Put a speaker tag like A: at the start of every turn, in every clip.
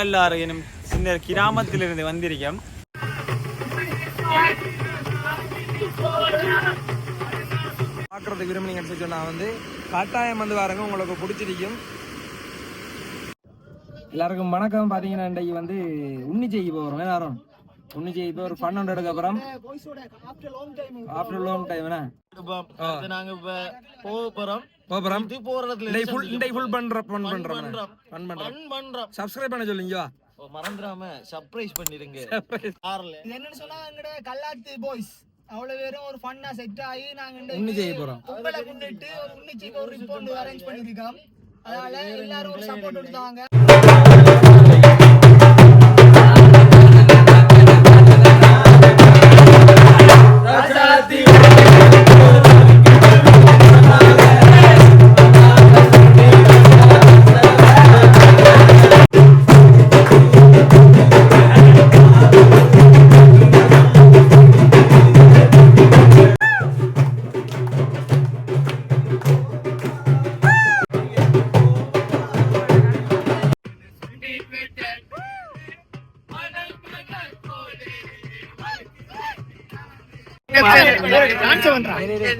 A: பெரியகல்லாறு எனும் சின்ன கிராமத்திலிருந்து வந்திருக்கோம்.
B: பார்க்குறதுக்கு விரும்புனீங்கன்னு சொன்னா வந்து கட்டாயம் வந்து பாருங்க உங்களுக்கு பிடிச்சிருக்கும். எல்லாருக்கும் வணக்கம். பார்த்தீங்கன்னா இன்றைக்கு வந்து உண்ணி செய்ய போகிறோம் எல்லாரும். உண்ணி செய்ய இப்போ ஒரு பன்னெண்டு அப்புறம் ஆஃப்டர் லாங் டைம் என்ன?
C: நாங்க இப்ப போக போறோம்.
B: போகிறோம்
C: இது போறதுல
B: இன்றைக்கு ஃபுல்
C: பண்றோம்.
B: பண்ணுறோம்
C: ஃபன் பண்றோம்.
B: சப்ஸ்கிரைப் பண்ண சொல்லுங்க வா
C: மறந்துடாம. சர்ப்ரைஸ் பண்ணிருங்க கார்ல
D: என்னன்னு சொன்னா எங்கட கல்லாத்து பாய்ஸ் அவ்வளவு பேரும் ஒரு ஃபன்னா செட் ஆகி நாங்க
B: உண்ணி செய்ய போகிறோம்
D: கும்பலை முன்னிட்டு ஒரு உன்னிச்சிக்கு ஒரு ரிப்போர்ட் அரேஞ்ச் பண்ணிருக்கோம் அதனால எல்லாரும் ஒரு சப்போர்ட் கொடுத்தாங்க.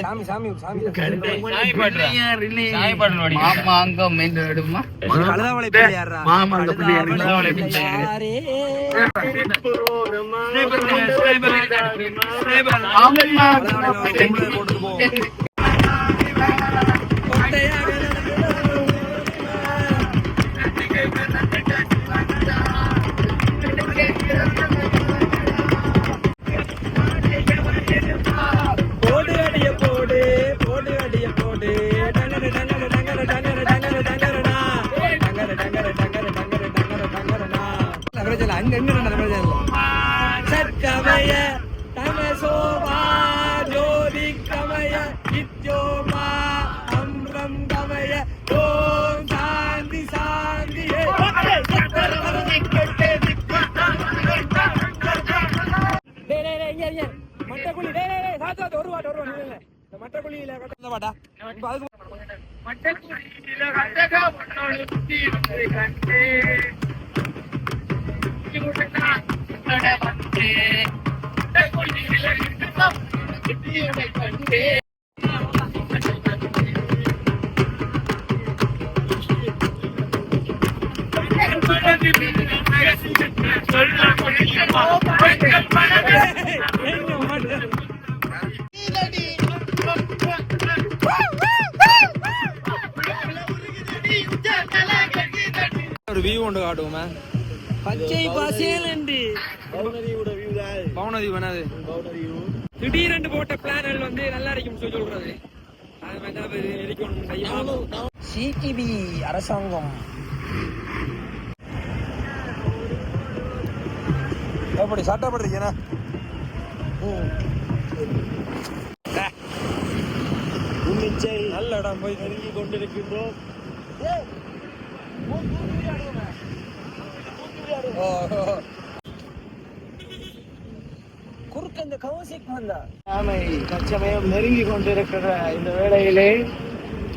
B: சாமி சாமி சாமி
E: மாமாங்கம் என்று எடுமா
B: கழுதாவளை பிள்ளையாரா
E: மாமாங்க பிள்ளையார்.
B: போட்டு போ டேய் டேய் டேய் சாத்து சாத்து ஒரு மட்டக்குழியில ஒரு வியூ ஒன்று காட்டுவோமே. பச்சை பசேலண்டு பவுனதி பண்ணாது திடீரென்று போட்ட பிளானல் வந்து நல்லா இருக்கும் சொல்லி சொல்றது. அது மாதிரி தான் எப்படி சட்டப்படுறீங்கண்ணா நல்ல இடம் போய் நெருங்கி கொண்டிருக்கின்றோம். குறுக்க இந்த கௌசிக் வந்தா.
D: ஆமை தற்சமயம் நெருங்கி கொண்டிருக்கிற இந்த வேளையிலே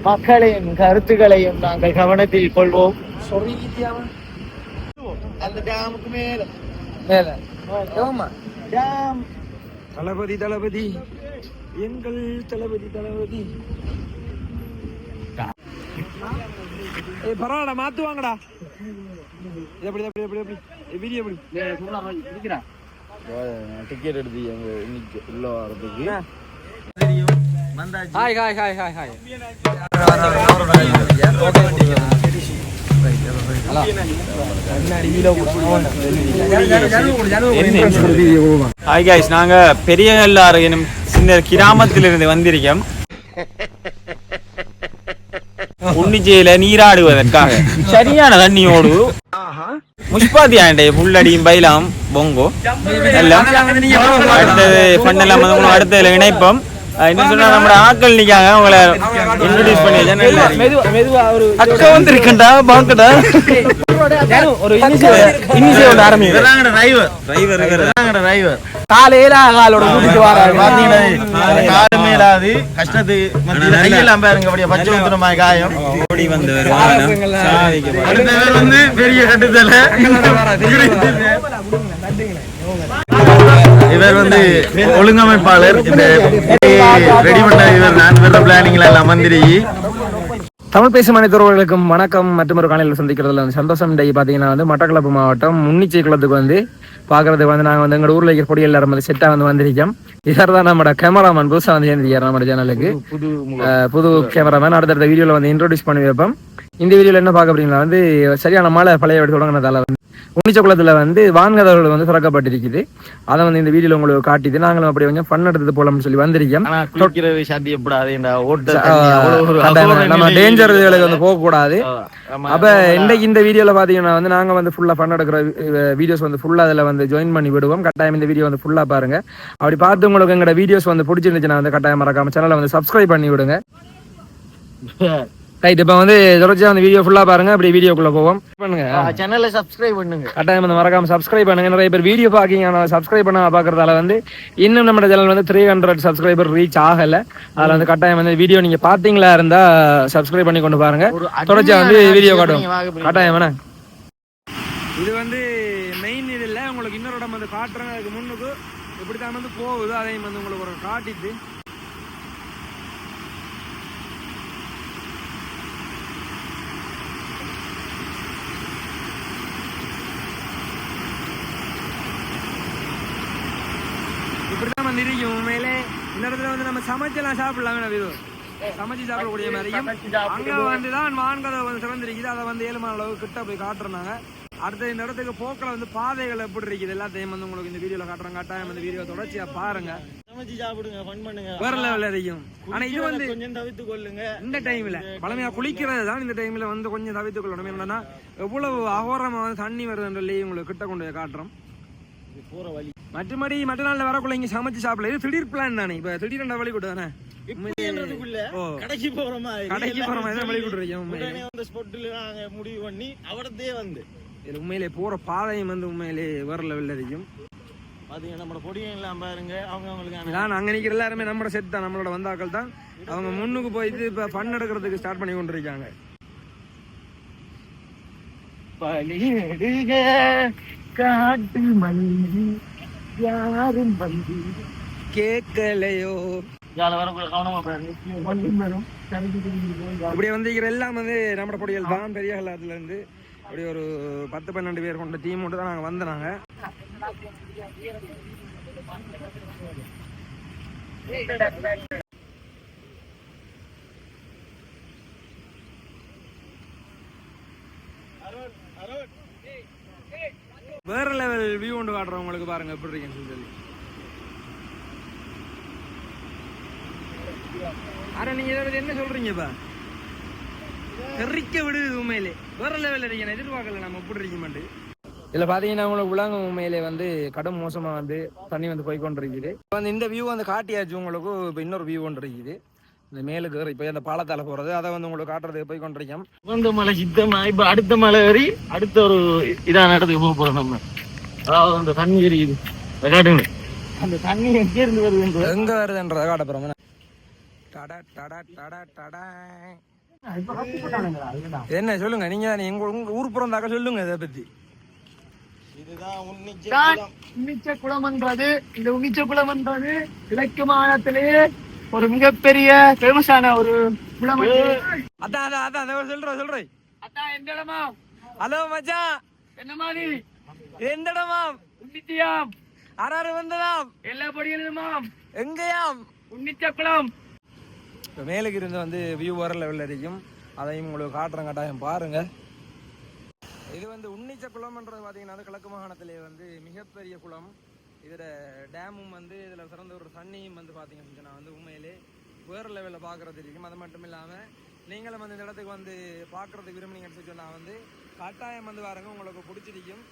D: மக்களின் கருத்துக்களையும் நாங்கள் கவனத்தில் கொள்வோம்.
B: சொல்லிக்கிட்டியாம
D: அந்த டேமுக்கு மேல.
B: மேல.
D: டேம்
B: தளபதி தளபதி. எங்கள் தளபதி தளபதி. ஏய் பரவாயில்ல மாத்துவாங்கடா எப்படி எப்படி எப்படி எப்படி? வீடியோ எப்படி?
C: டிக்கெட் எடுத்து எங்க இன்னைக்கு உள்ள வரதுக்கு
B: hi hi hi hi hi
A: hi guys நாங்க பெரியகல்லாறு எனும் சின்ன கிராமத்திலிருந்து வந்திருக்கோம். உன்னிச்சையில நீராடுவதற்காக. சரியான தண்ணியோடு முஷ்பாதி ஆண்டே புல்லடியும் பைலாம் பொங்கோ எல்லாம். அடுத்தது பண்ணலாம் அடுத்ததுல இணைப்போம். என்ன சொன்னா நம்ம ஆட்கள் நிக்காங்க. உங்களை இன்ட்ரோடியூஸ் பண்ணி.
B: மெதுவா ஒரு
A: அக்கா வந்திருக்கண்டா பாக்கடா
B: ஒரு இனிஷியல் இனிஷியல் ஆரம்பிங்க.
C: டிரைவர்
A: டிரைவர்
C: டிரைவர்
B: காலையில காலோட கூட்டிட்டு வராரு
C: காடு மேலாது கஷ்டத்து மத்தியில கையெல்லாம் பாருங்க அப்படியே பச்சை ஊத்துறமா காயம்.
A: ஓடி வந்தவர்
C: அடுத்த பேர் வந்து பெரிய கட்டுதல இவர் வந்து ஒழுங்கமைப்பாளர். இந்த ரெடி பண்ண இவர் நான் பிளானிங்ல எல்லாம் மந்திரி
B: தமிழ் பேசும் அனைத்தவர்களுக்கும் வணக்கம். மற்றும் ஒரு காலையில் சந்திக்கிறதுல வந்து சந்தோஷம். டே பார்த்தீங்கன்னா வந்து மட்டக்களப்பு மாவட்டம் முன்னிச்சை குளத்துக்கு வந்து பார்க்கறதுக்கு வந்து நாங்கள் வந்து எங்களோட ஊரில் இருக்கிற பொடி எல்லாரும் வந்து செட்டாக வந்து வந்திருக்கோம். இவர் தான் நம்மளோட கேமராமேன் புதுசாக வந்து சேர்ந்திருக்கார் நம்ம சேனலுக்கு
C: புது
B: புது கேமராமேன் அடுத்தடுத்த வீடியோவில் வந்து இன்ட்ரோடியூஸ் பண்ணி வைப்போம். இந்த வீடியோவில் என்ன பார்க்க அப்படின்னா வந்து சரியான மழை பழைய எடுத்து தொடங்கினதால வந்து உன்னிச்சக்குளத்தில் வந்து வான்கதவுகள் வந்து திறக்கப்பட்டிருக்குது. அதை வந்து இந்த வீடியோவில் உங்களுக்கு காட்டிட்டு நாங்களும் அப்படி கொஞ்சம் ஃபன் எடுத்தது போலம்னு சொல்லி வந்திருக்கோம். நம்ம டேஞ்சர் இதுகளுக்கு வந்து போகக்கூடாது. அப்ப இன்னைக்கு இந்த வீடியோல பாத்தீங்கன்னா வந்து நாங்க வந்து ஃபுல்லா ஃபன் எடுக்கிற வீடியோஸ் வந்து ஃபுல்லா அதுல வந்து ஜாயின் பண்ணி விடுவோம். கட்டாயம் இந்த வீடியோ வந்து ஃபுல்லா பாருங்க. அப்படி பார்த்து உங்களுக்கு எங்களோட வீடியோஸ் வந்து பிடிச்சிருந்துச்சுன்னா வந்து கட்டாயம் மறக்காம சேனலை வந்து சப்ஸ்கிரைப் பண்ணி விடுங்க. ரைட் இப்போ வந்து தொடர்ச்சியா அந்த வீடியோ ஃபுல்லா பாருங்க. அப்படி வீடியோக்குள்ள போவோம். பண்ணுங்க.
C: சேனலை சப்ஸ்கிரைப் பண்ணுங்க.
B: கட்டாயம் வந்து மறக்காம சப்ஸ்கிரைப் பண்ணுங்க. நிறைய பேர் வீடியோ பாக்கீங்க ஆனால் சப்ஸ்கிரைப் பண்ண பாக்குறதால வந்து இன்னும் நம்ம சேனல் வந்து த்ரீ ஹண்ட்ரட் சப்ஸ்கிரைபர் ரீச் ஆகல. அதுல வந்து கட்டாயம் வந்து வீடியோ நீங்க பாத்தீங்களா இருந்தா சப்ஸ்கிரைப் பண்ணி கொண்டு பாருங்க. தொடர்ச்சியா வந்து வீடியோ காட்டும். கட்டாயம் வேணா இது வந்து மெயின் இது இல்லை உங்களுக்கு இன்னொரு இடம் வந்து காட்டுறேன் அதுக்கு முன்னுக்கு இப்படி தான் வந்து போகுது. அதையும் வந்து உங்களுக்கு ஒரு காட்டிட்டு இப்படிதான் வந்து இருக்கும் உண்மையிலே இந்த இடத்துல வந்து நம்ம சமைச்செல்லாம் சாப்பிடலாம் வேணா இது. சமைச்சு சாப்பிடக்கூடிய மாதிரியும் அங்க வந்து தான் வான்கதை வந்து சிறந்திருக்குது அதை வந்து ஏழு மணி அளவு கிட்ட போய் காட்டுறாங்க அடுத்து இந்த இடத்துக்கு போக்கில் வந்து பாதைகள் எப்படி இருக்குது எல்லாத்தையும் வந்து உங்களுக்கு இந்த வீடியோல காட்டுறேன். கட்டாயம் இந்த வீடியோ தொடர்ச்சியா பாருங்க.
C: சமைச்சு சாப்பிடுங்க ஃபன் பண்ணுங்க.
B: வேற லெவல் இருக்கும் ஆனா இது வந்து
C: கொஞ்சம் கொள்ளுங்க.
B: இந்த டைம்ல பழமையா குளிக்கிறது தான் இந்த டைம்ல வந்து கொஞ்சம் தவிர்த்து கொள்ளணும். என்னன்னா எவ்வளவு அகோரமா வந்து தண்ணி வருதுன்றி உங்களுக்கு கிட்ட கொண்டு போய் காட்டுறோம்.
C: போற வழி.
B: மற்றபடி மற்ற நாள்ல வரக்குள்ள இங்க சமைச்சு சாப்பிடல இது திடீர் பிளான் தானே இப்ப திடீர் வழி கூட தானே
C: கடைக்கு போற மாதிரி.
B: கடைக்கு போற மாதிரி தான் வழி
C: உடனே அந்த ஸ்பாட்ல நாங்க முடிவு பண்ணி அவடத்தே வந்து.
B: இதுல உண்மையிலே போற பாதையும் வந்து உண்மையிலே வேற லெவல்ல இருக்கும்
C: பாத்தீங்கன்னா நம்ம பொடியும் எல்லாம் பாருங்க. அவங்க அவங்களுக்கு
B: நான் அங்க நிக்கிற எல்லாருமே நம்மளோட செட் தான் நம்மளோட வந்தாக்கள் தான். அவங்க முன்னுக்கு போயிட்டு இப்ப ஃபன் எடுக்கிறதுக்கு ஸ்டார்ட் பண்ணி
C: காட்டு மல்லி யாரும் வந்து
B: கேட்கலையோ. இப்படி வந்திருக்கிற எல்லாம் வந்து நம்மளோட பொடிகள் தான் பெரிய கல்லாத்துல இருந்து அப்படி ஒரு பத்து பன்னெண்டு பேர் கொண்ட டீம் மட்டும் தான் நாங்க வந்தனாங்க. வேற லெவல் வியூ கொண்டு காட்டுறவங்களுக்கு பாருங்க எப்படி இருக்குன்னு சொல்லி ஆனா நீங்க இதை பத்தி என்ன சொல்றீங்கப்பா தெரிக்க விடுது உண்மையிலே. வேற லெவல்ல இருக்கேன் எதிர்பார்க்கல நம்ம எப்படி இருக்கீங்கட்டு இதுல பாத்தீங்கன்னா உங்களுக்கு உலகம் உண்மையிலே வந்து கடும் மோசமா வந்து தண்ணி வந்து போய் இருக்குது இப்ப வந்து இந்த வியூ வந்து காட்டியாச்சு உங்களுக்கு இப்போ இன்னொரு வியூ ஒன்று இருக்குது. இந்த மேலுக்கு ஏறி இப்போ அந்த பாலத்தால போறது அதை வந்து உங்களுக்கு காட்டுறதுக்கு போய் கொண்டிருக்கோம்
C: உகந்த மலை சித்தமா இப்ப அடுத்த மலை ஏறி அடுத்த ஒரு இதான இடத்துக்கு போக போறோம் நம்ம. அதாவது அந்த தண்ணி எரியுது காட்டுங்க. அந்த தண்ணி எங்க இருந்து வருது
B: எங்க வருதுன்றத காட்ட போறோம். டடா டடா டடா டடா. என்ன சொல்லுங்க. நீங்க தானே எங்க உங்க ஊர் புறம் தாக்க சொல்லுங்க இதை பத்தி.
C: இதுதான் உன்னிச்சை
E: உன்னிச்ச குளம் என்றது. இந்த உன்னிச்ச குளம் என்றது. கிழக்கு மாநிலத்திலேயே ஒரு மிகப்பெரிய ஃபேமஸான ஒரு.
B: அதான் அதான் அதான் சொல்றேன் சொல்றேன்
E: அதான் எந்த இடமா?
B: ஹலோ மச்சான்.
E: என்ன மாதிரி
B: இது எந்த இடமாம்
E: உன்னித்தியாம்.
B: ஆறாறு வந்ததாம்.
E: எல்லா படிகளுமாம்
B: எங்கேயாம்?
E: உன்னிச்ச குளம்
B: இப்போ மேலுக்கு இருந்து வந்து வியூ வர லெவலில் இருக்கும் அதையும் உங்களுக்கு காட்டுறேன் கட்டாயம் பாருங்க. இது வந்து உன்னிச்ச குளம்ன்றது பார்த்தீங்கன்னா கிழக்கு மாகாணத்திலே வந்து மிகப்பெரிய குளம். இதில் டேமும் வந்து இதில் சிறந்த ஒரு தண்ணியும் வந்து பார்த்தீங்கன்னு சொன்னால் வந்து உண்மையிலே வேறு லெவலில் பார்க்குறது இருக்கும் அது மட்டும் இல்லாமல் நீங்களும் வந்து இந்த இடத்துக்கு வந்து பார்க்குறதுக்கு விரும்புனீங்கன்னு சொன்னால் வந்து கட்டாயம் வந்து பாருங்க உங்களுக்கு பிடிச்சிருக்கும்.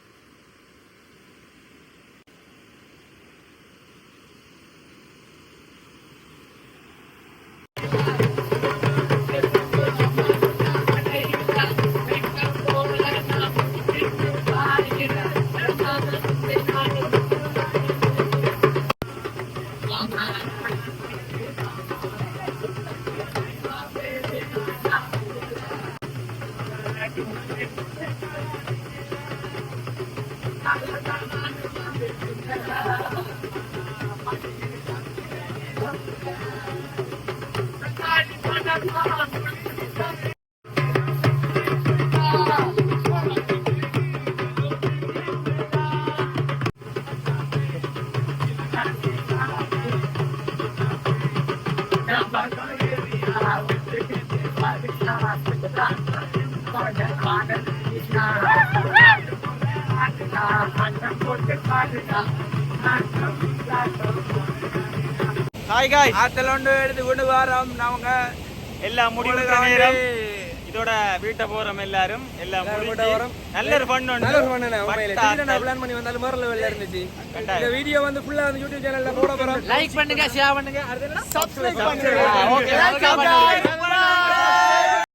A: ஹாய் காய்
B: ஆத்தல் ஒன்று எடுத்து கொண்டு வரோம் நாங்க
A: எல்லாம் முடிவு
B: உங்களுக்கு
A: நேரம். இதோட வீட்டை போறோம் எல்லாரும். எல்லாம்
B: போறோம்.
A: நல்ல ஒரு ஃபன்
B: நல்ல ஒரு உண்மையிலே. நான் பிளான் பண்ணி வந்தாலும் மோரல் வெளில இருந்துச்சு. இந்த வீடியோ வந்து ஃபுல்லா வந்து யூடியூப் சேனல்ல போட போறோம்.
E: லைக் பண்ணுங்க. ஷேர் பண்ணுங்க.
B: சப்ஸ்கிரைப் பண்ணுங்க
A: ஓகே